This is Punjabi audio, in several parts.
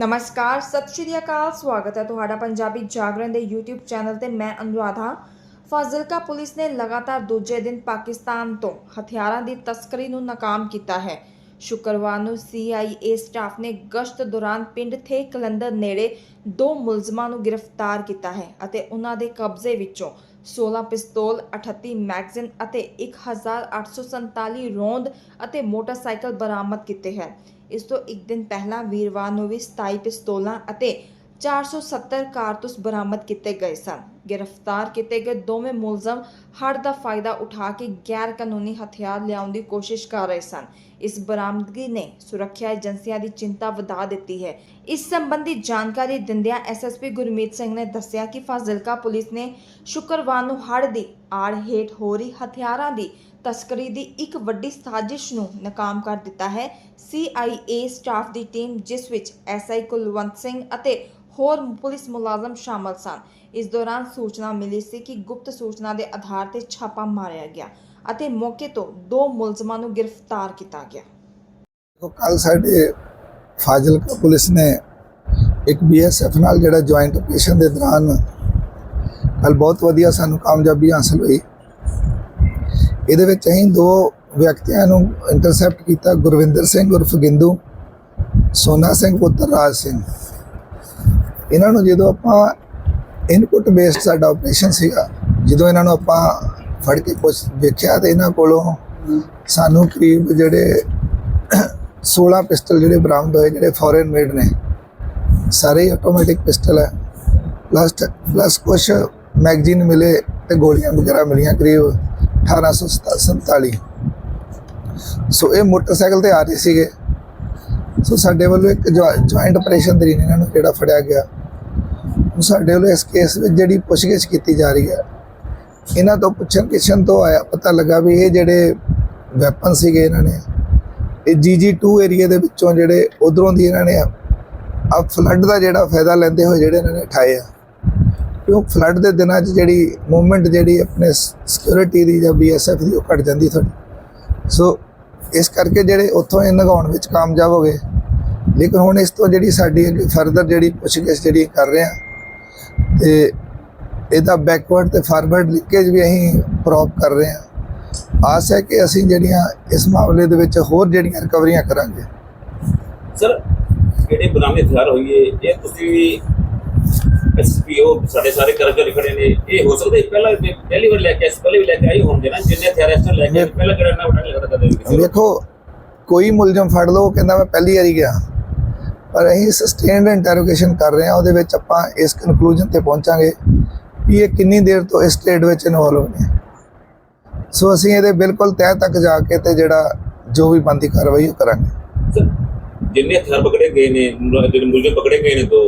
ਨਮਸਕਾਰ, ਸਤਿ ਸ਼੍ਰੀ ਅਕਾਲ, ਸਵਾਗਤ ਹੈ ਤੁਹਾਡਾ ਪੰਜਾਬੀ ਜਾਗਰਣ ਦੇ YouTube ਚੈਨਲ ਤੇ ਮੈਂ ਅਨੁਰਾਧਾ। ਫਾਜ਼ਿਲਕਾ ਪੁਲਿਸ ਨੇ ਲਗਾਤਾਰ ਦੂਜੇ ਦਿਨ ਪਾਕਿਸਤਾਨ ਤੋਂ ਹਥਿਆਰਾਂ ਦੀ ਤਸਕਰੀ ਨੂੰ ਨਾਕਾਮ ਕੀਤਾ ਹੈ। ਸ਼ੁੱਕਰਵਾਰ ਨੂੰ CIA ਸਟਾਫ ਨੇ ਗਸ਼ਤ ਦੌਰਾਨ ਪਿੰਡ ਥੇ ਕਲੰਦਰ ਨੇੜੇ ਦੋ ਮੁਲਜ਼ਮਾਂ ਨੂੰ ਗ੍ਰਿਫਤਾਰ ਕੀਤਾ ਹੈ ਅਤੇ ਉਹਨਾਂ ਦੇ ਕਬਜ਼ੇ ਵਿੱਚੋਂ 16 ਪਿਸਤੌਲ 38 ਮੈਗਜ਼ੀਨ ਅਤੇ 1847 ਰੋਂਦ ਅਤੇ ਮੋਟਰਸਾਈਕਲ ਬਰਾਮਦ ਕੀਤੇ ਹਨ ਇਸ ਤੋਂ ਇੱਕ ਦਿਨ ਪਹਿਲਾਂ ਵੀਰਵਾਰ ਨੂੰ ਵੀ 27 ਪਿਸਤੌਲਾਂ ਅਤੇ 470 ਕਾਰਤੂਸ ਬਰਾਮਦ ਕੀਤੇ ਗਏ ਸਨ। ਗ੍ਰਿਫਤਾਰ ਕੀਤੇ ਗਏ। ਦੋਵੇਂ ਮੁਲਜ਼ਮ ਹੜ ਦਾ ਫਾਇਦਾ ਉਠਾ ਕੇ ਗੈਰ ਕਾਨੂੰਨੀ ਹਥਿਆਰ ਲਿਆਉਣ ਦੀ ਕੋਸ਼ਿਸ਼ ਕਰ ਰਹੇ ਸਨ। ਇਸ ਬਰਾਮਦਗੀ ਨੇ ਸੁਰੱਖਿਆ ਏਜੰਸੀਆਂ ਦੀ ਚਿੰਤਾ ਵਧਾ ਦਿੱਤੀ ਹੈ। ਇਸ ਸੰਬੰਧੀ ਜਾਣਕਾਰੀ ਦਿੰਦਿਆਂ ਐਸਐਸਪੀ ਗੁਰਮੀਤ ਸਿੰਘ ਨੇ ਦੱਸਿਆ ਕਿ ਫਾਜ਼ਿਲਕਾ ਪੁਲਿਸ ਨੇ ਸ਼ੁੱਕਰਵਾਰ ਨੂੰ ਹੜ੍ਹ ਦੀ ਆੜ ਹੇਠ ਹੋ ਰਹੀ ਹਥਿਆਰਾਂ ਦੀ ਤਸਕਰੀ ਦੀ ਇੱਕ ਵੱਡੀ ਸਾਜ਼ਿਸ਼ ਨੂੰ ਨਾਕਾਮ ਕਰ ਦਿੱਤਾ ਹੈ। CIA ਸਟਾਫ ਦੀ ਟੀਮ, ਜਿਸ ਵਿੱਚ ਐਸਆਈ ਕੁਲਵੰਤ ਸਿੰਘ ਅਤੇ ਹੋਰ ਪੁਲਿਸ ਮੁਲਾਜ਼ਮ ਸ਼ਾਮਲ ਸਨ। ਇਸ ਦੌਰਾਨ ਸੂਚਨਾ ਮਿਲੀ ਸੀ ਕਿ ਗੁਪਤ ਸੂਚਨਾ ਦੇ ਆਧਾਰ ਤੇ ਛਾਪਾ ਮਾਰਿਆ ਗਿਆ ਅਤੇ ਮੌਕੇ ਤੋਂ ਦੋ ਮੁਲਜ਼ਮਾਂ ਨੂੰ ਗ੍ਰਿਫਤਾਰ ਕੀਤਾ ਗਿਆ। ਕੱਲ ਸਾਡੇ ਫਾਜ਼ਿਲਕਾ ਪੁਲਿਸ ਨੇ ਇੱਕ ਬੀਐਸਐਫ ਨਾਲ ਜਿਹੜਾ ਜੁਆਇੰਟ ਆਪਰੇਸ਼ਨ ਦੇ ਦੌਰਾਨ ਕੱਲ ਬਹੁਤ ਵਧੀਆ ਸਾਨੂੰ ਕਾਮਯਾਬੀ ਹਾਸਲ ਹੋਈ। ਇਹਦੇ ਵਿੱਚ ਅਸੀਂ ਦੋ ਵਿਅਕਤੀਆਂ ਨੂੰ ਇੰਟਰਸੈਪਟ ਕੀਤਾ, ਗੁਰਵਿੰਦਰ ਸਿੰਘ ਉਰਫ ਗਿੰਦੂ, ਸੋਨਾ ਸਿੰਘ ਪੁੱਤਰ ਰਾਜ ਸਿੰਘ। ਇਹਨਾਂ ਨੂੰ ਜਦੋਂ ਆਪਾਂ ਇਨਪੁਟ ਬੇਸਡ ਸਾਡਾ ਆਪਰੇਸ਼ਨ ਸੀਗਾ। ਜਦੋਂ ਇਹਨਾਂ ਨੂੰ ਆਪਾਂ ਫੜ ਕੇ ਪੁੱਛ, ਵੇਖਿਆ ਤੇ ਇਹਨਾਂ ਕੋਲੋਂ ਸਾਨੂੰ ਕਰੀਬ ਜਿਹੜੇ 16 ਪਿਸਟਲ ਜਿਹੜੇ ਬਰਾਮਦ ਹੋਏ, ਜਿਹੜੇ ਫੋਰਨ ਮੇਡ ਨੇ, ਸਾਰੇ ਆਟੋਮੈਟਿਕ ਪਿਸਟਲ ਹੈ। ਪਲੱਸ ਪਲੱਸ ਕੁਝ ਮੈਗਜ਼ੀਨ ਮਿਲੇ ਤੇ ਗੋਲੀਆਂ ਵਗੈਰਾ ਮਿਲੀਆਂ, ਕਰੀਬ 1847 ਸੋ ਇਹ ਮੋਟਰਸਾਈਕਲ ਤੇ ਆ ਰਹੇ ਸੀਗੇ। ਸੋ ਸਾਡੇ ਵੱਲੋਂ ਇੱਕ ਜੁਆਇੰਟ ਆਪਰੇਸ਼ਨ ਦੇ ਇਹਨਾਂ ਨੂੰ ਜਿਹੜਾ ਫੜਿਆ ਗਿਆ। ਸਾਡੇ ਵੱਲੋਂ ਇਸ ਕੇਸ ਵਿੱਚ ਜਿਹੜੀ ਪੁੱਛਗਿੱਛ ਕੀਤੀ ਜਾ ਰਹੀ ਹੈ, ਇਹਨਾਂ ਤੋਂ ਪੁੱਛਣ ਕਿਛਣ ਤੋਂ ਆਇਆ, ਪਤਾ ਲੱਗਾ ਵੀ ਇਹ ਜਿਹੜੇ ਵੈਪਨ ਸੀਗੇ ਇਹਨਾਂ ਨੇ, ਇਹ GG2 ਏਰੀਆ ਦੇ ਵਿੱਚੋਂ ਜਿਹੜੇ ਉਧਰੋਂ ਦੀ ਇਹਨਾਂ ਨੇ ਆ ਫਲੱਡ ਦਾ ਜਿਹੜਾ ਫਾਇਦਾ ਲੈਂਦੇ ਹੋਏ ਜਿਹੜੇ ਇਹਨਾਂ ਨੇ ਉਠਾਏ ਆ। ਕਿਉਂ ਫਲੱਡ ਦੇ ਦਿਨਾਂ 'ਚ ਜਿਹੜੀ ਮੂਵਮੈਂਟ ਜਿਹੜੀ ਆਪਣੇ ਸਿਕਿਉਰਿਟੀ ਦੀ ਜਾਂ BSF ਦੀ ਉਹ ਘਟ ਜਾਂਦੀ ਥੋੜੀ ਸੋ ਇਸ ਕਰਕੇ ਜਿਹੜੇ ਉੱਥੋਂ ਇਹ ਨਗਾਉਣ ਵਿੱਚ ਕਾਮਯਾਬ ਹੋ ਗਏ। ਲੇਕਿਨ ਹੁਣ ਇਸ ਤੋਂ ਜਿਹੜੀ ਸਾਡੀ ਅੱਗੇ ਫਰਦਰ ਜਿਹੜੀ ਪੁੱਛਗਿੱਛ ਜਿਹੜੀ ਕਰ ਰਹੇ ਆ ਤੇ ਇਹਦਾ ਬੈਕਵਰਡ ਤੇ ਫਾਰਵਰਡ ਲਿੰਕੇਜ ਵੀ ਅਸੀਂ ਪ੍ਰੋਪ ਕਰ ਰਹੇ ਹਾਂ। ਆਸ ਹੈ ਕਿ ਅਸੀਂ ਜਿਹੜੀਆਂ ਇਸ ਮਾਮਲੇ ਦੇ ਵਿੱਚ ਹੋਰ ਜਿਹੜੀਆਂ ਰਿਕਵਰੀਆਂ ਕਰਾਂਗੇ। ਸਰ ਜਿਹੜੇ ਬਰਾਮਦ ਹਥਿਆਰ ਹੋਈਏ? ਇਹ ਤੁਸੀਂ ਐਸਪੀਓ ਸਾਡੇ ਸਾਰੇ ਕਰਮਚਾਰੀ ਖੜੇ ਨੇ। ਇਹ ਹੋ ਸਕਦਾ ਪਹਿਲਾਂ ਪਹਿਲੀ ਵਾਰ ਲੈ ਕੇ ਇਸ ਪਹਿਲੇ ਵੀ ਲੈ ਕੇ ਆਈ ਹੋਣਗੇ ਨਾ ਜਿੰਨੇ ਹਥਿਆਰ ਇਸ ਲੈ ਕੇ ਆਏ, ਪਹਿਲਾਂ ਕਿਹੜਾ ਨਾ ਬਟਾ ਲੱਗਦਾ ਕਦੇ। ਵੇਖੋ ਕੋਈ ਮੁਲਜ਼ਮ ਫੜ ਲਓ ਕਹਿੰਦਾ ਮੈਂ ਪਹਿਲੀ ਵਾਰੀ ਗਿਆ। ਪਰ ਅਸੀਂ ਸਸਟੇਨਡ ਇੰਟਰੋਗੇਸ਼ਨ ਕਰ ਰਹੇ ਹਾਂ, ਉਹਦੇ ਵਿੱਚ ਆਪਾਂ ਇਸ ਕਨਕਲੂਜਨ ਤੇ ਪਹੁੰਚਾਂਗੇ ਵੀ ਇਹ ਕਿੰਨੀ ਦੇਰ ਤੋਂ ਇਸ ਸਟੇਟ ਵਿੱਚ ਇਨਵੋਲਵ ਨੇ। ਸੋ ਅਸੀਂ ਇਹਦੇ ਬਿਲਕੁਲ ਤਹਿ ਤੱਕ ਜਾ ਕੇ ਤੇ ਜਿਹੜਾ ਜੋ ਵੀ ਬੰਦੀ ਕਾਰਵਾਈ ਉਹ ਕਰਾਂਗੇ। ਸਰ, ਜਿੰਨੇ ਹਥਿਆਰ ਪਕੜੇ ਗਏ ਨੇ ਜਿਹੜੇ ਮੁਲਜ਼ਮ ਪਕੜੇ ਗਏ ਨੇ ਦੋ,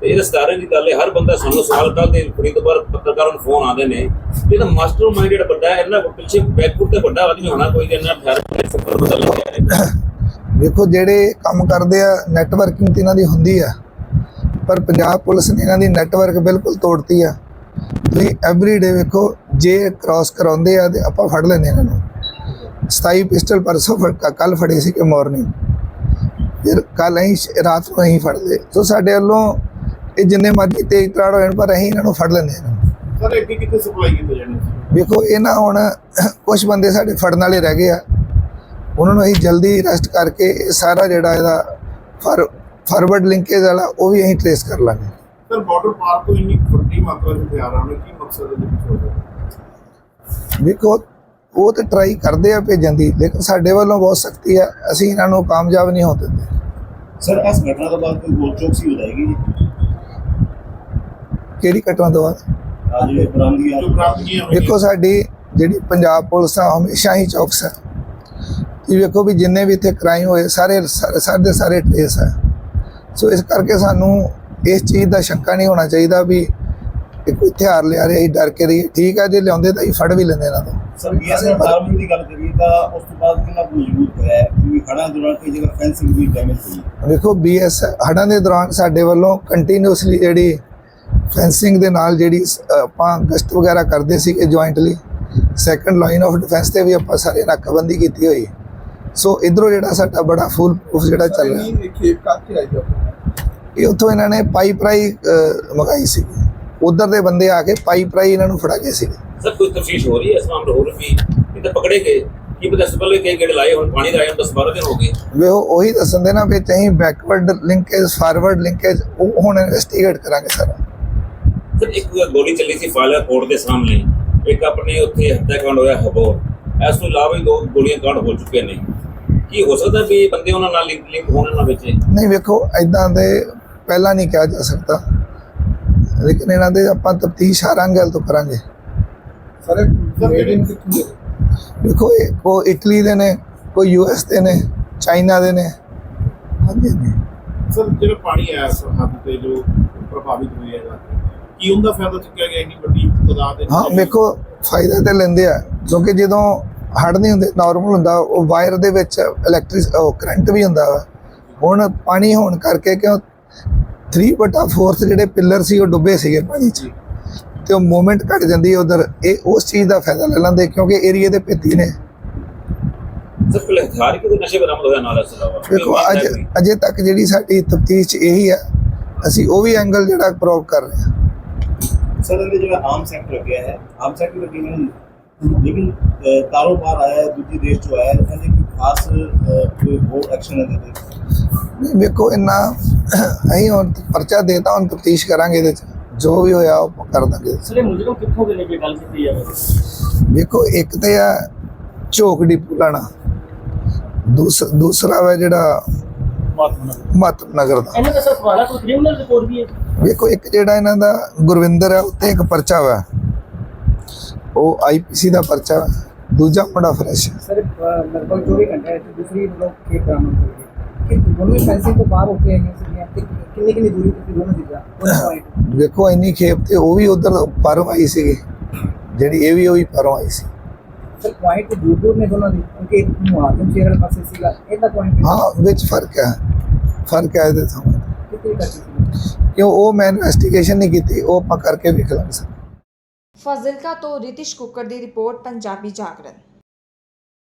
ਤੇ ਇਹ ਸਤਾਰੇ ਦੀ ਗੱਲ ਹੈ ਹਰ ਬੰਦਾ ਸਾਨੂੰ ਸਵਾਲ ਕੱਲ ਦੇ ਕੁੜੀ ਤੋਂ ਬਾਅਦ ਪੱਤਰਕਾਰਾਂ ਨੂੰ ਫੋਨ ਆਉਂਦੇ ਨੇ। ਇਹਦਾ ਮਾਸਟਰ ਮਾਈਂਡ ਜਿਹੜਾ ਵੱਡਾ ਹੈ, ਇਹਨਾਂ ਪਿੱਛੇ ਬੈਕਫੁੱਟ ਤੇ ਵੱਡਾ ਆਦਮੀ ਹੋਣਾ, ਕੋਈ ਇਹਨਾਂ ਹਥਿਆਰ ਪਕੜ ਪਤਾ ਲੱਗਿਆ ਹੈ। ਵੇਖੋ ਜਿਹੜੇ ਕੰਮ ਕਰਦੇ ਆ ਨੈਟਵਰਕਿੰਗ ਤੇ ਇਹਨਾਂ ਦੀ ਹੁੰਦੀ ਆ ਪਰ ਪੰਜਾਬ ਪੁਲਿਸ ਨੇ ਇਹਨਾਂ ਦੀ ਨੈਟਵਰਕ ਬਿਲਕੁਲ ਤੋੜਤੀ ਆ। ਤੁਸੀਂ ਐਵਰੀਡੇ ਵੇਖੋ ਜੇ ਕ੍ਰਾਸ ਕਰਾਉਂਦੇ ਆ ਤੇ ਆਪਾਂ ਫੜ ਲੈਂਦੇ ਇਹਨਾਂ ਨੂੰ। 27 ਪਿਸਟਲ ਪਰਸੋਂ ਫੜ ਕੱਲ ਫੜੇ ਸੀ ਕਿ ਮਾਰਨਿੰਗ ਫਿਰ ਕੱਲ ਅਸੀਂ ਰਾਤ ਨੂੰ ਅਸੀਂ ਫੜਦੇ। ਸੋ ਸਾਡੇ ਵੱਲੋਂ ਇਹ ਜਿੰਨੇ ਮਰਜ਼ੀ ਤੇਜ਼ ਤਰਾੜ ਹੋਣ ਪਰ ਅਸੀਂ ਇਹਨਾਂ ਨੂੰ ਫੜ ਲੈਂਦੇ ਹਾਂ ਸਰ ਅੱਗੇ ਕਿੱਥੇ ਸਪਲਾਈ ਕੀਤੇ ਜਾਣੇ? ਵੇਖੋ ਇਹ ਨਾ ਹੁਣ ਕੁਝ ਬੰਦੇ ਸਾਡੇ ਫੜਨ ਵਾਲੇ ਰਹਿ ਗਏ ਆ। ਉਹਨਾਂ ਨੂੰ ਅਸੀਂ ਜਲਦੀ ਅਰੈਸਟ ਕਰਕੇ ਇਹ ਸਾਰਾ ਜਿਹੜਾ ਇਹਦਾ ਫਾਰ ਫਾਰਵਰਡ ਲਿੰਕੇਜ ਵਾਲਾ ਉਹ ਵੀ ਅਸੀਂ ਟ੍ਰੇਸ ਕਰ ਲਾਂਗੇ। ਸਰ ਬਾਰਡਰ ਪਾਰ ਤੋਂ ਇੰਨੀ ਵੱਡੀ ਮਾਤਰਾ ਵਿੱਚ ਹਥਿਆਰਾਂ ਨੇ ਕੀ ਮਕਸਦ ਹੈ ਜੀ ਪਿੱਛੋਂ ਵੇਖੋ ਉਹ ਤੇ ਟਰਾਈ ਕਰਦੇ ਆ ਭੇਜਣ ਦੀ ਲੇਕਿਨ ਸਾਡੇ ਵੱਲੋਂ ਬਹੁਤ ਸਖਤੀ ਆ ਅਸੀਂ ਇਹਨਾਂ ਨੂੰ ਕਾਮਯਾਬ ਨਹੀਂ ਹੋਣ ਦਿੰਦੇ। ਸਰ ਇਸ ਘਟਨਾ ਤੋਂ ਬਾਅਦ ਕੋਈ ਹੋਰ ਚੌਕਸੀ ਹੋ ਜਾਏਗੀ ਕਿਹੜੀ ਘਟਨਾ ਤੋਂ ਬਾਅਦ? ਵੇਖੋ ਸਾਡੀ ਜਿਹੜੀ ਪੰਜਾਬ ਪੁਲਿਸ ਆ ਹਮੇਸ਼ਾ ਹੀ ਚੌਕਸ ਹੈ ਤੁਸੀਂ ਵੇਖੋ ਵੀ ਜਿੰਨੇ ਵੀ ਇੱਥੇ ਕ੍ਰਾਈਮ ਹੋਏ ਸਾਰੇ ਸਾਰੇ ਸਾਰੇ ਦੇ ਸਾਰੇ ਟ੍ਰੇਸ ਹੈ ਸੋ ਇਸ ਕਰਕੇ ਸਾਨੂੰ ਇਸ ਚੀਜ਼ ਦਾ ਸ਼ੰਕਾ ਨਹੀਂ ਹੋਣਾ ਚਾਹੀਦਾ ਵੀ ਇਹ ਕੋਈ ਹਥਿਆਰ ਲਿਆ ਰਿਹਾ ਅਸੀਂ ਡਰ ਕੇ ਰਹੀ ਠੀਕ ਹੈ ਜੇ ਲਿਆਉਂਦੇ ਤਾਂ ਅਸੀਂ ਫੜ ਵੀ ਲੈਂਦੇ ਇਹਨਾਂ ਤੋਂ। ਸਰ ਬੀਐਸਐਫ ਫਾਰਮਿੰਗ ਦੀ ਗੱਲ ਕਰੀਏ ਤਾਂ ਉਸ ਤੋਂ ਬਾਅਦ ਕਿੰਨਾ ਕੁ ਮਜ਼ਬੂਤ ਹੋਇਆ ਹੈ ਕਿਉਂਕਿ ਖੜਾ ਦੌਰਾਨ ਕਈ ਜਗ੍ਹਾ ਫੈਂਸਿੰਗ ਵੀ ਡੈਮੇਜ ਹੋਈ? ਹੈ। ਵੇਖੋ ਬੀਐਸ ਹੜਾਂ ਦੇ ਦੌਰਾਨ ਸਾਡੇ ਵੱਲੋਂ ਕੰਟੀਨਿਊਸਲੀ ਜਿਹੜੀ ਫੈਂਸਿੰਗ ਦੇ ਨਾਲ ਜਿਹੜੀ ਆਪਾਂ ਗਸ਼ਤ ਵਗੈਰਾ ਕਰਦੇ ਸੀ ਕਿ jointly second line of defence ਤੇ ਵੀ ਆਪਾਂ ਸਾਰੇ ਨਾਕਾਬੰਦੀ ਕੀਤੀ ਹੋਈ। ਸੋ ਇਧਰੋਂ ਜਿਹੜਾ ਸਾਡਾ ਬੜਾ ਫੁੱਲ ਪ੍ਰੂਫ ਜਿਹੜਾ ਚੱਲ ਰਿਹਾ। ਖੇਪ ਆਈ ਇਹ ਉੱਥੋਂ ਇਹਨਾਂ ਨੇ ਪਾਈਪ ਰਾਈ ਮੰਗਾਈ ਸੀ। ਉਧਰ ਦੇ ਬੰਦੇ ਆ ਕੇ ਪਾਈਪ ਰਾਈ ਇਹਨਾਂ ਨੂੰ ਫੜਾ ਗਏ ਸੀ। ਸਰ ਕੋਈ ਤਫਸੀਸ਼ ਹੋ ਰਹੀ ਹੈ ਇਸ ਮਾਮਲੇ ਹੋਰ ਵੀ ਇਹ ਤਾਂ ਪਕੜੇ ਗਏ। ਕੀ ਪਤਾ ਸਪਲੇ ਕਈ ਗੇੜ ਲਾਏ ਹੁਣ ਪਾਣੀ ਦਾ ਆਇਆ 10 12 ਦਿਨ ਹੋ ਗਏ। ਵੇ ਉਹ ਉਹੀ ਦੱਸਣ ਦੇ ਨਾ ਵੀ ਅਸੀਂ ਬੈਕਵਰਡ ਲਿੰਕੇਜ ਫਾਰਵਰਡ ਲਿੰਕੇਜ ਉਹ ਹੁਣ ਇਨਵੈਸਟੀਗੇਟ ਕਰਾਂਗੇ ਸਾਰਾ। ਸਰ ਇੱਕ ਗੋਲੀ ਚੱਲੀ ਸੀ ਫਾਇਲਾ ਕੋਰਟ ਦੇ ਸਾਹਮਣੇ। ਇੱਕ ਆਪਣੇ ਉੱਥੇ ਹੱਤਿਆਕਾਂਡ ਹੋਇਆ ਹਬੋਰ। ਇਸ ਤੋਂ ਇਲਾਵਾ ਵੀ ਦੋ ਗੋਲੀਆਂ ਕਾਂਡ ਹੋ ਚੁੱਕੇ ਨੇ। ਕੀ ਹੋ ਸਕਦਾ ਵੀ ਬੰਦੇ ਉਹਨਾਂ ਨਾਲ ਲਿੰਕ ਲਿੰਕ ਹੋਣ ਨਾਲ ਵਿੱਚ? ਨਹੀਂ ਵੇਖੋ ਐਦਾਂ ਦੇ ਪਹਿਲਾਂ ਨਹੀਂ ਕਿਹਾ ਜਾ ਸਕਦਾ। ਲੇਕਿਨ ਇਹਨਾਂ ਦੇ ਆਪਾਂ ਤਫਤੀਸ਼ ਹਰ ਐਂਗਲ ਤੋਂ ਕਰਾਂਗੇ। ਸਰ ਵੇਖੋ ਇਹ ਕੋ ਇਟਲੀ ਦੇ ਨੇ ਕੋਈ ਯੂਐਸ ਦੇ ਨੇ ਚਾਈਨਾ ਦੇ ਨੇ। ਹਾਂਜੀ ਹਾਂਜੀ। ਸਰ ਜਿਹੜਾ ਪਾਣੀ ਆਇਆ ਸਰਹੱਦ ਤੇ ਜੋ ਪ੍ਰਭਾਵਿਤ ਹੋਏ ਹੈ ਕੀ ਉਹਦਾ ਫਾਇਦਾ ਚੁੱਕਿਆ ਗਿਆ ਇੰਨੀ ਵੱਡੀ ਤਦਾਦ ਦੇ ਹਾਂ ਵੇਖੋ ਫਾਇਦਾ ਤੇ ਲੈਂਦੇ ਆ ਕਿਉਂਕਿ ਜਦੋਂ ਹੜ ਨਹੀਂ ਹੁੰਦੇ ਨਾਰਮਲ ਹੁੰਦਾ ਉਹ ਵਾਇਰ ਦੇ ਵਿੱਚ ਇਲੈਕਟ੍ਰਿਕ ਕਰੰਟ ਵੀ ਹੁੰਦਾ ਹੁਣ ਪਾਣੀ ਹੋਣ ਕਰਕੇ ਕਿਉਂ 3/4 ਜਿਹੜੇ ਪਿੱਲਰ ਸੀ ਉਹ ਡੁੱਬੇ ਸੀਗੇ ਪਾਣੀ 'ਚ। ਤੇ ਉਹ ਮੂਵਮੈਂਟ ਘਟ ਜਾਂਦੀ ਹੈ ਉਧਰ ਇਹ ਉਸ ਚੀਜ਼ ਦਾ ਫਾਇਦਾ ਲੈ ਲੈਂਦੇ ਕਿਉਂਕਿ ਏਰੀਏ ਦੇ ਭੇਤੀ ਨੇ। ਅਜੇ ਤੱਕ ਜਿਹੜੀ ਸਾਡੀ ਤਫਤੀਸ਼ ਇਹੀ ਹੈ ਅਸੀਂ ਉਹ ਵੀ ਐਂਗਲ ਜਿਹੜਾ ਪ੍ਰੋਵ ਕਰ ਰਹੇ ਹਾਂ। ਸਰ ਇਹ ਜਿਹੜਾ ਆਮ ਸੈਕਟਰ ਲੱਗਿਆ ਹੈ ਆਮ ਸੈਕਟਰ ਲੱਗੀ ਮੈਨੂੰ ਲੇਕਿਨ ਤਾਰੋ ਪਾਰ ਆਇਆ ਦੂਜੀ ਦੇਸ਼ ਤੋਂ ਆਇਆ ਇਹਨਾਂ ਨੇ ਕੋਈ ਖਾਸ ਕੋਈ ਹੋਰ ਐਕਸ਼ਨ ਇਹਦੇ ਤੇ ਵੇਖੋ ਇੰਨਾ ਅਹੀਂ ਹੁਣ ਪਰਚਾ ਦੇਤਾ ਹੁਣ ਤਫਤੀਸ਼ ਕਰਾਂਗੇ ਇਹਦੇ ਚ। ਜੋ ਵੀ ਹੋਇਆ ਉਹ ਕਰ ਦਾਂਗੇ। ਸਰੇ ਮੁਜਰਮ ਕਿੱਥੋਂ ਦੇ ਕੀ ਗੱਲ ਕੀਤੀ ਜਾਵੇ ਵੇਖੋ ਇੱਕ ਤੇ ਆ ਝੋਕੜੀ ਪੁਲਾਣਾ ਦੂਸਰਾ ਹੈ ਜਿਹੜਾ ਮਾਤਮ ਨਗਰ ਦਾ। ਇਹਨਾਂ ਦਾ ਸਰ ਤੁਹਾਡਾ ਕੋਈ ਕ੍ਰਿਮੀਨਲ ਰਿਪੋਰਟ ਵੀ ਹੈ। ਵੇਖੋ ਇੱਕ ਜਿਹੜਾ ਇਹਨਾਂ ਦਾ ਗੁਰਵਿੰਦਰ ਹੈ ਉੱਤੇ ਇੱਕ ਪਰਚਾ ਵਾ। ਉਹ ਆਈਪੀਸੀ ਦਾ ਪਰਚਾ ਦੂਜਾ ਬੜਾ ਫਰੈਸ਼ ਹੈ। ਸਰ ਲਗਭਗ 24 ਘੰਟੇ ਹੈ ਤੇ ਦੂਸਰੀ ਮਤਲਬ ਕੇ ਬਰਾਮਦ ਹੋਈ ਹੈ? ਕਿ ਦੋਨੋਂ ਫੈਂਸੀ ਤੋਂ ਬਾਹਰ ਹੋ ਕੇ ਆਈਆਂ ਸੀਗੀਆਂ ਤੇ ਕਿੰਨੀ ਕਿੰਨੀ ਦੂਰੀ ਤੇ ਦੋਨੋਂ ਦਿੱਤਾ ਵੇਖੋ ਇੰਨੀ ਖੇਪ ਤੇ ਉਹ ਵੀ ਉਧਰ ਪਰੋਂ ਆਈ ਸੀਗੀ। ਜਿਹੜੀ ਇਹ ਵੀ ਉਹੀ ਪਰੋਂ ਆਈ ਸੀ। ਸਰ ਪੁਆਇੰਟ ਦੂਰ ਦੂਰ ਨੇ ਦੋਨਾਂ ਦੀ ਕਿਉਂਕਿ ਮੁਹਾਜ਼ਮ ਸ਼ੇਰ ਵਾਲੇ ਪਾਸੇ ਸੀਗਾ। ਇਹਦਾ ਪੁਆਇੰਟ ਹਾਂ ਵਿੱਚ ਫ਼ਰਕ ਹੈ। ਫ਼ਰਕ ਹੈ ਇਹਦੇ ਤੋਂ ਕਿਉਂ ਉਹ ਮੈਂ ਇਨਵੈਸਟੀਗੇਸ਼ਨ ਨਹੀਂ ਕੀਤੀ ਉਹ ਆਪਾਂ ਕਰਕੇ ਵੇਖ ਲਾਂਗੇ ਫਾਜ਼ਿਲਕਾ ਤੋਂ ਰਿਤਿਸ਼ ਕੁੱਕਰ ਦੀ ਰਿਪੋਰਟ ਪੰਜਾਬੀ ਜਾਗਰਣ।